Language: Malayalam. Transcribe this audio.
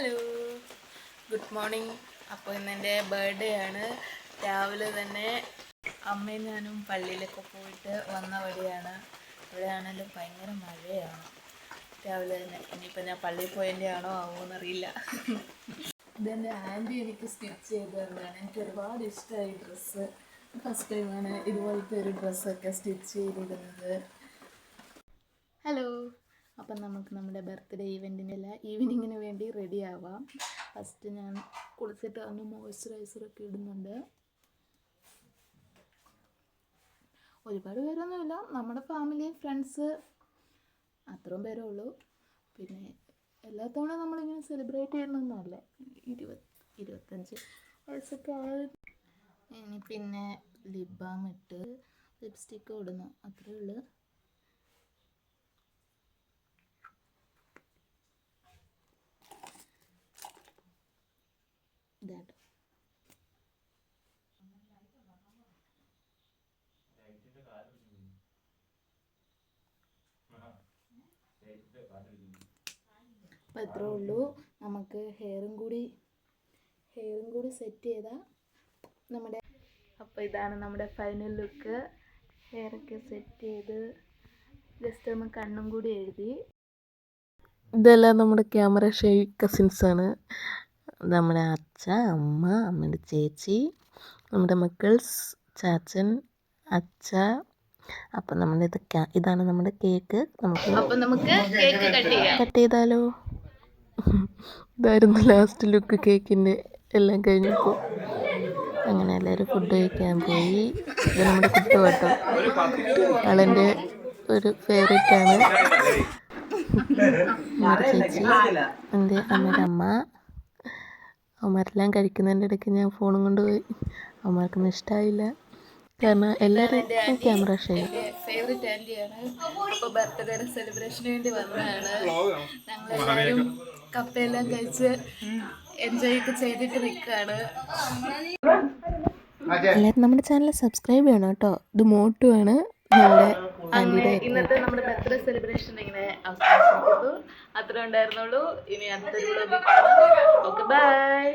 ഹലോ ഗുഡ് മോർണിംഗ് അപ്പോൾ ഇന്ന് എന്റെ ബർത്ത്ഡേ ആണ്. രാവിലെ തന്നെ അമ്മയും ഞാനും പള്ളിയിലൊക്കെ പോയിട്ട് വന്ന വഴിയാണ്. ഇവിടെയാണെങ്കിലും ഭയങ്കര മഴയാണ്. രാവിലെ തന്നെ. ഇനിയിപ്പോൾ ഞാൻ പള്ളിയിൽ പോയതിന്റെ ആണോ ആവുമെന്നറിയില്ല ഇതെന്റെ ആന്റി എനിക്ക് സ്റ്റിച്ച് ചെയ്ത് തന്നതാണ്. എനിക്ക് ഒരുപാട് ഇഷ്ടമായി ഡ്രസ്സ് ഫസ്റ്റ് ടൈമാണ് ഇതുപോലത്തെ ഒരു ഡ്രസ്സൊക്കെ സ്റ്റിച്ച് ചെയ്തിരുന്നത് അപ്പം നമുക്ക് നമ്മുടെ ബർത്ത്ഡേ ഈവെന്റിനല്ല ഈവനിങ്ങിന് വേണ്ടി റെഡി ആവാം. ഫസ്റ്റ് ഞാൻ കുളിച്ചിട്ട് വന്ന് മോയ്സ്ചറൈസറൊക്കെ ഇടുന്നുണ്ട്. ഒരുപാട് പേരൊന്നുമില്ല. നമ്മുടെ ഫാമിലി ഫ്രണ്ട്സ് അത്രയും പേരേ ഉള്ളൂ. പിന്നെ എല്ലാ തവണ നമ്മളിങ്ങനെ സെലിബ്രേറ്റ് ചെയ്യണമെന്നല്ല ഇരുപത് ഇരുപത്തഞ്ച് വയസ്സൊക്കെ ഇനി പിന്നെ ലിപ് ബാം ഇട്ട് ലിപ്സ്റ്റിക്ക് ഇടുന്നു. അത്രേ ഉള്ളൂ. ഇതാട്ടോ. അപ്പം ഇത്രേ ഉള്ളൂ. നമുക്ക് ഹെയറും കൂടി ഹെയറും കൂടി സെറ്റ് ചെയ്താൽ നമ്മുടെ അപ്പോൾ ഇതാണ് നമ്മുടെ ഫൈനൽ ലുക്ക്. ഹെയറൊക്കെ സെറ്റ് ചെയ്ത് ജസ്റ്റ് ഒന്ന് കണ്ണും കൂടി എഴുതി. ഇതെല്ലാം നമ്മുടെ ക്യാമറ ഷെയ് കസിൻസാണ്. നമ്മുടെ അച്ഛ അമ്മ അമ്മയുടെ ചേച്ചി നമ്മുടെ മക്കൾസ് ചാച്ചൻ അച്ഛ. അപ്പം നമ്മുടെ ഇത് ഇതാണ് നമ്മുടെ കേക്ക്. നമുക്ക് കട്ട് കട്ട് ചെയ്താലോ? ഇതായിരുന്നു ലാസ്റ്റ് ലുക്ക് കേക്കിന്റെ എല്ലാം കഴിഞ്ഞപ്പോൾ അങ്ങനെ എല്ലാവരും ഫുഡ് കഴിക്കാൻ പോയി. ഇത് നമ്മുടെ കുട്ടുവട്ടം ആളെന്റെ ഒരു ഫേവറേറ്റ് ആണ്. ചേച്ചി എന്റെ അമ്മയുടെ അമ്മ. അവന്മാരെല്ലാം കഴിക്കുന്നതിന്റെ ഇടയ്ക്ക് ഞാൻ ഫോണും കൊണ്ട് പോയി. അവന്മാർക്കൊന്നും ഇഷ്ടമായില്ല കാരണം എല്ലാവരും ക്യാമറ ഷെയർ ഫേവറേറ്റ് ആന്റിയാണ്. അപ്പോൾ ബർത്ത്ഡേയുടെ സെലിബ്രേഷന് വേണ്ടി വന്നതാണ്. ഞങ്ങളെല്ലാവരും കപ്പയെല്ലാം കഴിച്ച് എൻജോയ് ഒക്കെ ചെയ്തിട്ട് നിൽക്കുകയാണ് എല്ലാവരും നമ്മുടെ ചാനൽ സബ്സ്ക്രൈബ് ചെയ്യണം കേട്ടോ. ഇത് മോട്ടു ആണ്. ഇന്നത്തെ നമ്മുടെ ബർത്ത്ഡേ സെലിബ്രേഷൻ ഇങ്ങനെ അവസാനിപ്പിക്കുന്നു അത്ര ഉണ്ടായിരുന്നുള്ളൂ. ഇനി അടുത്തൊരു ഓക്കെ ബൈ